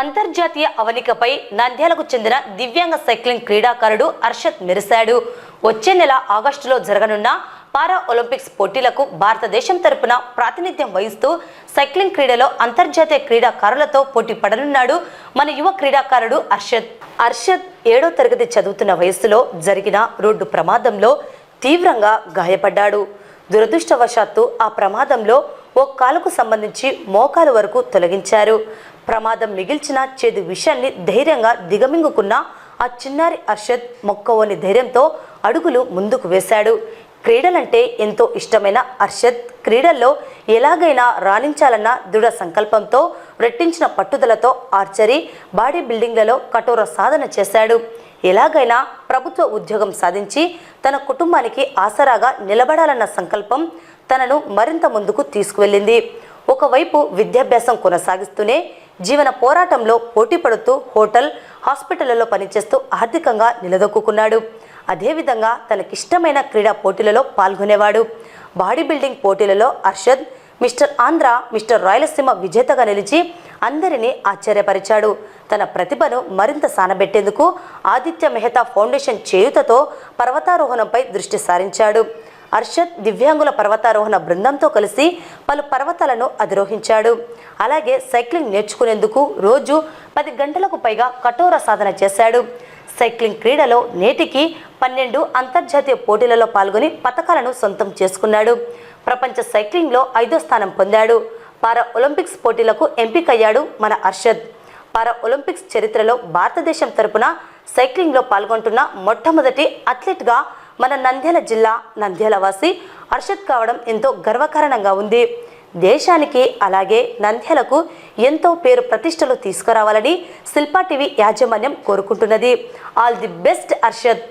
అంతర్జాతీయ అవనికపై నంద్యాలకు చెందిన దివ్యాంగ సైక్లింగ్ క్రీడాకారుడు అర్షద్ మెరిశాడు. వచ్చే నెల ఆగస్టులో జరగనున్న పారా ఒలింపిక్స్ పోటీలకు భారతదేశం తరపున ప్రాతినిధ్యం వహిస్తూ సైక్లింగ్ క్రీడలో అంతర్జాతీయ క్రీడాకారులతో పోటీ పడనున్నాడు మన యువ క్రీడాకారుడు అర్షద్. అర్షద్ ఏడో తరగతి చదువుతున్న వయస్సులో జరిగిన రోడ్డు ప్రమాదంలో తీవ్రంగా గాయపడ్డాడు. దురదృష్టవశాత్తు ఆ ప్రమాదంలో ఓ కాలుకు సంబంధించి మోకాలు వరకు తొలగించారు. ప్రమాదం మిగిల్చిన చేదు విషయాన్ని ధైర్యంగా దిగమింగుకున్న ఆ చిన్నారి అర్షద్ మొక్కవోని ధైర్యంతో అడుగులు ముందుకు వేశాడు. క్రీడలంటే ఎంతో ఇష్టమైన అర్షద్ క్రీడల్లో ఎలాగైనా రాణించాలన్న దృఢ సంకల్పంతో రెట్టించిన పట్టుదలతో ఆర్చరీ బాడీ బిల్డింగ్లలో కఠోర సాధన చేశాడు. ఎలాగైనా ప్రభుత్వ ఉద్యోగం సాధించి తన కుటుంబానికి ఆసరాగా నిలబడాలన్న సంకల్పం తనను మరింత ముందుకు తీసుకువెళ్ళింది. ఒకవైపు విద్యాభ్యాసం కొనసాగిస్తూనే జీవన పోరాటంలో పోటీ పడుతూ హోటల్ హాస్పిటళ్ళలో పనిచేస్తూ ఆర్థికంగా నిలదొక్కున్నాడు అదేవిధంగా తనకిష్టమైన క్రీడా పోటీలలో పాల్గొనేవాడు. బాడీ బిల్డింగ్ పోటీలలో అర్షద్ మిస్టర్ ఆంధ్ర మిస్టర్ రాయలసీమ విజేతగా నిలిచి అందరినీ ఆశ్చర్యపరిచాడు. తన ప్రతిభను మరింత సానబెట్టేందుకు ఆదిత్య మెహతా ఫౌండేషన్ చేయుతతో పర్వతారోహణంపై దృష్టి సారించాడు. అర్షద్ దివ్యాంగుల పర్వతారోహణ బృందంతో కలిసి పలు పర్వతాలను అధిరోహించాడు. అలాగే సైక్లింగ్ నేర్చుకునేందుకు రోజు పది గంటలకు పైగా కఠోర సాధన చేశాడు. సైక్లింగ్ క్రీడలో నేటికి పన్నెండు అంతర్జాతీయ పోటీలలో పాల్గొని పథకాలను సొంతం చేసుకున్నాడు. ప్రపంచ సైక్లింగ్లో ఐదో స్థానం పొందాడు. పారా ఒలింపిక్స్ పోటీలకు ఎంపికయ్యాడు మన అర్షద్. పారా ఒలింపిక్స్ చరిత్రలో భారతదేశం తరపున సైక్లింగ్లో పాల్గొంటున్న మొట్టమొదటి అథ్లెట్గా మన నంద్యాల జిల్లా నంద్యాల వాసి అర్షద్ కావడం ఎంతో గర్వకారణంగా ఉంది. దేశానికి అలాగే నంద్యాలకు ఎంతో పేరు ప్రతిష్టలు తీసుకురావాలని శిల్పా టీవీ యాజమాన్యం కోరుకుంటున్నది. All the best Arshad